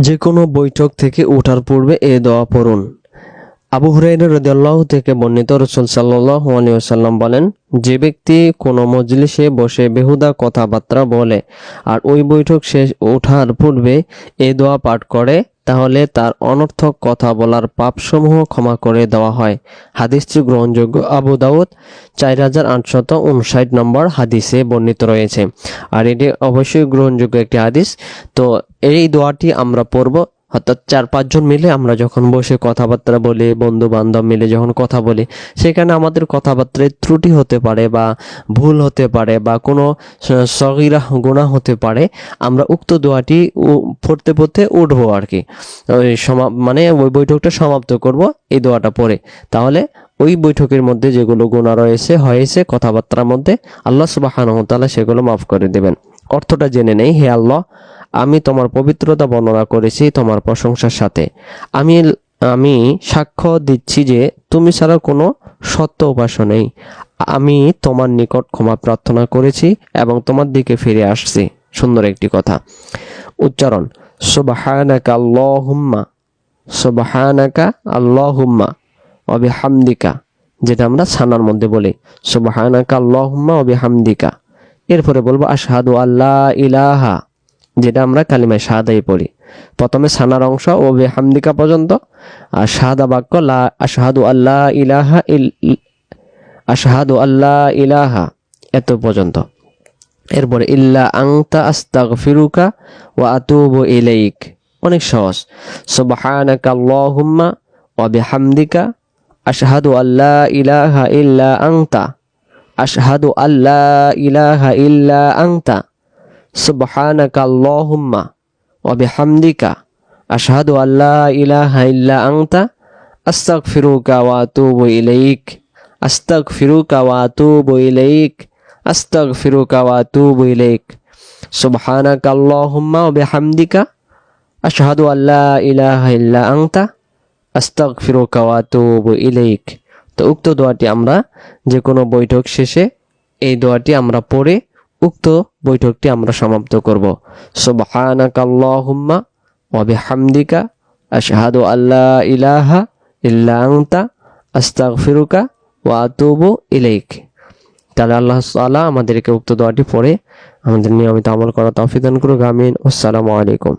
যে কোনো বৈঠক থেকে ওঠার পূর্বে এ দোয়া পড়ুন। আবু হুরাইরা রাদিয়াল্লাহু থেকে বর্ণিত রসুল আলাইহি বলেন, যে ব্যক্তি কোনো মজলিসে বসে বেহুদা কথাবার্তা বলে আর ওই বৈঠক শেষ ওঠার পূর্বে এ দোয়া পাঠ করে, তাহলে তার অনর্থক কথা বলার পাপসমূহ ক্ষমা করে দেওয়া হয়। হাদিসটি গ্রহণযোগ্য। আবু দাউদ চার হাজার আটশত উনষাট নম্বর হাদিসে বর্ণিত রয়েছে। আর এটি অবশ্যই গ্রহণযোগ্য একটি হাদিস। তো এই দোয়াটি আমরা পড়ব অর্থাৎ চার, পাঁচজন মিলে আমরা যখন বসে কথাবার্তা বলি বন্ধু বান্ধব মিলে যখন কথা বলি, সেখানে আমাদের কথাবার্তায় ত্রুটি হতে পারে বা ভুল হতে পারে বা কোনো সগিরা গুণা হতে পারে, আমরা উক্ত দোয়াটি পড়তে পড়তে উঠবো আর কি। ওই সমা মানে ওই বৈঠকটা সমাপ্ত করব, এই দোয়াটা পড়ে। তাহলে ওই বৈঠকের মধ্যে যেগুলো গুণা রয়েছে, হয়েছে কথাবার্তার মধ্যে, আল্লাহ সুবাহানহ তাআলা সেগুলো মাফ করে দেবেন। অর্থটা জেনে নেই, হে আল্লাহ আমি তোমার পবিত্রতা বর্ণনা করেছি তোমার প্রশংসার সাথে। আমি আমি সাক্ষ্য দিচ্ছি যে তুমি ছাড়া কোনো সত্য উপাস্য নেই। আমি তোমার নিকট ক্ষমা প্রার্থনা করেছি এবং তোমার দিকে ফিরে আসছি। সুন্দর একটি কথা। উচ্চারণ, সুবহানাকা আল্লাহুম্মা সুবহানাকা আল্লাহুম্মা, ওয়া বিহামদিকা যেটা আমরা সানার মধ্যে বলি। সুবহানাকা আল্লাহুম্মা, ওয়া বিহামদিকা এরপরে বলব, আশহাদু আল্লাহ ইলাহা যেটা আমরা কালিমায় শাহাদাই পড়ি। প্রথমে সানার অংশ ও বেহামদিকা পর্যন্ত। আর শাহাদা বাক্য, লা আশহাদু আল্লাহ ইলাহা ইল, আশহাদু আল্লাহ ইলাহা, এত পর্যন্ত। এরপরে, ইল্লা আংতা আস্তাক ফিরুকা ও আতুব ইলাইক। অনেক সহজ। সুবহানাকা আল্লাহুম্মা ওয়া বিহামদিকা আশহাদু আল্লা ইলাহা ইল্লা আংতা আশহাদু আল্লা ইলাহা ইল্লা আংতা সুবহানাকা আল্লাহুম্মা ওয়া বিহামদিকা আশহাদু আল্লা ইলাহা ইল্লা আংতা আস্তাগফিরুকা ওয়া আতুবু ইলাইক, আস্তাগফিরুকা ওয়া আতুবু ইলাইক, আস্তাগফিরুকা ওয়া আতুবু ইলাইক। সুবহানাকা আল্লাহুম্মা ওয়া বিহামদিকা আশহাদু আল্লা ইলাহা ইল্লা আংতা আস্তাগফিরুকা ওয়া আতুবু ইলাইক। তো উক্ত দোয়াটি আমরা যে কোনো বৈঠক শেষে এই দোয়াটি আমরা পড়ে উক্ত বৈঠকটি আমরা সমাপ্ত করব। সোবাহানাকাল্লাহুম্মা ওয়াবিহামদিকা ওয়া বিহামদিকা আশহাদু আল্লাহ ইলাহা ইল্লা আনতা আস্তাগফিরুকা ওয়া আতুবু ইলাইক। তাহলে আল্লাহ তাআলা আমাদেরকে উক্ত দোয়াটি পড়ে আমাদের নিয়মিত আমল করা তৌফিক করুক, আমিন। আসসালামু আলাইকুম।